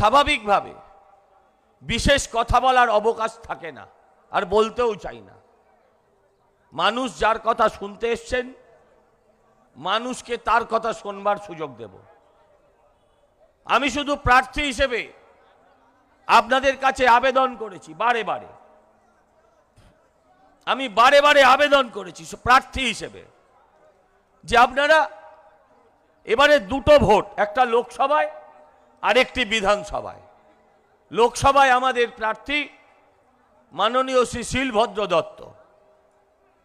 স্বাভাবিকভাবে বিশেষ কথা বলার অবকাশ থাকে না, আর বলতেও চাই না। মানুষ যার কথা শুনতে এসছেন, মানুষকে তার কথা শোনবার সুযোগ দেব। আমি শুধু প্রার্থী হিসেবে আপনাদের কাছে আবেদন করেছি, বারে বারে। আমি বারে বারে আবেদন করেছি, প্রার্থী হিসেবে, যে আপনারা এবারে দুটো ভোট, একটা লোকসভায় আর একটি বিধানসভায়। লোকসভায় আমাদের প্রার্থী মাননীয় শ্রী শিলভদ্র দত্ত।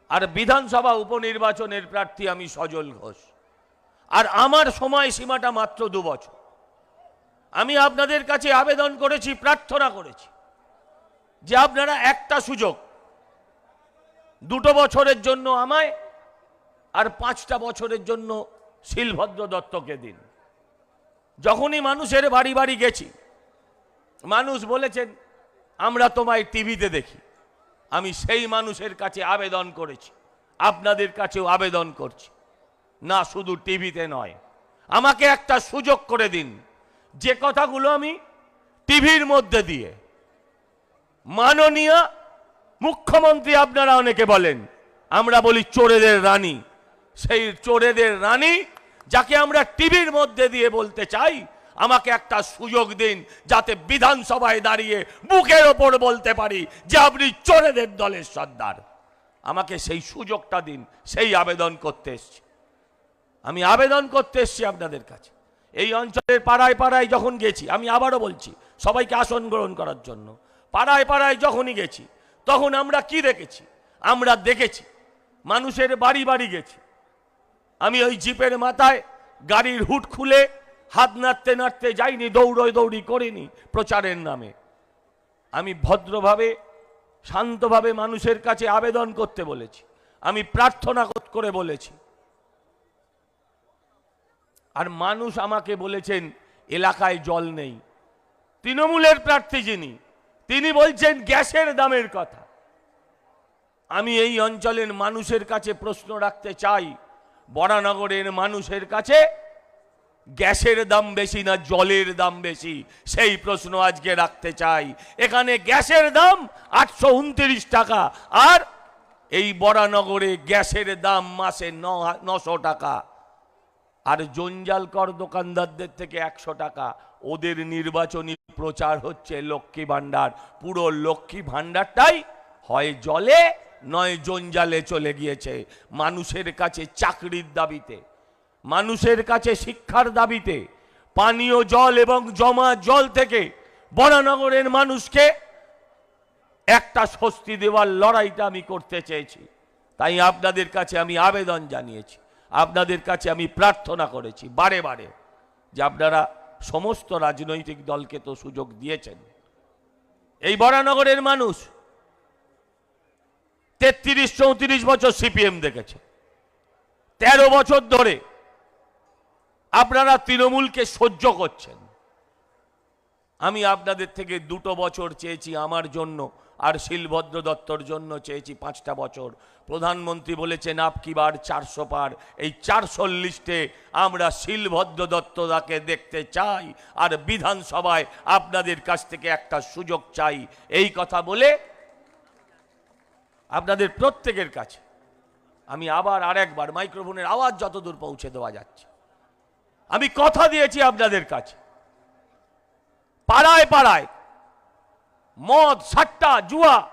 আর বিধানসভা উপনির্বাচনের প্রার্থী আমি সজল ঘোষ। আর আমার সময় সীমাটা মাত্র দু বছর। আমি আপনাদের কাছে আবেদন করেছি, প্রার্থনা করেছি যে আপনারা একটা সুযোগ দুটো বছরের জন্য আমায় আর পাঁচটা বছরের জন্য শিলভদ্র দত্তকে দিন। যখনই মানুষের বাড়ি বাড়ি গেছি, মানুষ বলেছেন, আমরা তোমায় টিভিতে দেখি। আমি সেই মানুষের কাছে আবেদন করেছি। আপনাদের কাছেও আবেদন করছি। না, শুধু টিভিতে নয়। আমাকে একটা সুযোগ করে দিন। যে কথাগুলো আমি টিভির মধ্যে দিয়ে মাননীয় মুখ্যমন্ত্রী আপনারা অনেকে বলেন, আমরা বলি চোরেদের রানী। সেই চোরেদের রানী যাকে আমরা টিভির মধ্যে দিয়ে বলতে চাই, আমাকে একটা সুযোগ দিন যাতে বিধানসভায় দাঁড়িয়ে বুকের ওপর বলতে পারি যে আপনি চোরেদের দলের সর্দার। আমাকে সেই সুযোগটা দিন, সেই আবেদন করতে এসছি। আমি আবেদন করতে এসছি আপনাদের কাছে। এই অঞ্চলের পাড়ায় পাড়ায় যখন গেছি, আমি আবারও বলছি, সবাইকে আসন গ্রহণ করার জন্য। পাড়ায় পাড়ায় যখনই গেছি, তখন আমরা কি দেখেছি? আমরা দেখেছি, মানুষের বাড়ি বাড়ি গেছি। আমি ওই জিপের মাথায় গাড়ির হুট খুলে হাত নাড়তে নাড়তে যাইনি দৌড়ই দৌড়ি করিনি প্রচারের নামে। আমি ভদ্রভাবে, শান্তভাবে মানুষের কাছে আবেদন করতে বলেছি। আমি প্রার্থনা করে বলেছি। আর মানুষ আমাকে বলেছেন, এলাকায় জল নেই। তৃণমূলের প্রার্থী যিনি, তিনি বলছেন গ্যাসের দামের কথা। আমি এই অঞ্চলের মানুষের কাছে প্রশ্ন রাখতে চাই বরানগরের মানুষের কাছে গ্যাসের দাম বেশি না জলের দাম বেশি? সেই প্রশ্ন আজকে রাখতে চাই। এখানে গ্যাসের দাম আটশো উনত্রিশ টাকা আর এই বরানগরে গ্যাসের দাম মাসে নশো টাকা। আর জঞ্জাল কর দোকানদারদের থেকে একশো টাকা। ওদের নির্বাচনী প্রচার হচ্ছে লক্ষ্মী ভাণ্ডার। পুরো লক্ষ্মী ভাণ্ডারটাই হয় জলে নয় জঞ্জালে চলে গিয়েছে মানুষের কাছে চাকরির দাবিতে, মানুষের কাছে শিক্ষার দাবিতে, পানীয় জল এবং জমা জল থেকে বরানগরের মানুষকে একটা স্বস্তি দেওয়ার লড়াইটা আমি করতে চেয়েছি। তাই আপনাদের কাছে আমি আবেদন জানিয়েছি, আপনাদের কাছে আমি প্রার্থনা করেছি বারে বারে যে আপনারা সমস্ত রাজনৈতিক দলকে তো সুযোগ দিয়েছেন। এই বরানগরের মানুষ তেত্রিশ, চৌত্রিশ বছর সিপিএম দেখেছে। তেরো বছর ধরে আপনারা তৃণমূলকে সহ্য করছেন। আমি আপনাদের থেকে দুটো বছর চেয়েছি আমার জন্য আর শিলভদ্র দত্তর জন্য চেয়েছি পাঁচটা বছর। প্রধানমন্ত্রী বলেছেন আপকি বার চারশো পার। এই চারশো লিস্টে আমরা শিলভদ্র দত্তদাকে দেখতে চাই আর বিধানসভায় আপনাদের কাছ থেকে একটা সুযোগ চাই। এই কথা বলে আপনাদের প্রত্যেকের কাছে। আমি আবার আরেকবার মাইক্রোফোনের আওয়াজ যতদূর পৌঁছে দেওয়া যাচ্ছে। আমি কথা দিয়েছি আপনাদের কাছে। পাড়ায় পাড়ায় মদ, সাট্টা, জুয়া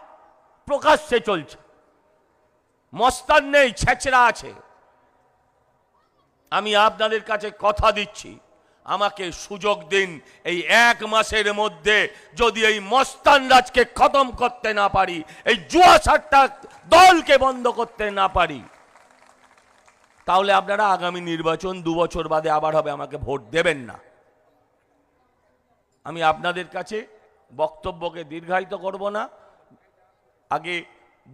প্রকাশ্যে চলছে। মস্তান নেই, ছেচড়া আছে। আমি আপনাদের কাছে কথা দিচ্ছি। আমাকে সুযোগ দিন এই এক মাসের মধ্যে যদি এই মস্তান রাজকে খতম করতে না পারি, এই জুয়া সাট্টা দলকে বন্ধ করতে না পারি, তাহলে আপনারা আগামী নির্বাচন দু বছর বাদে আবার হবে, আমাকে ভোট দেবেন না। আমি আপনাদের কাছে বক্তব্যকে দীর্ঘায়িত করব না। আগে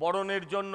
বরণের জন্য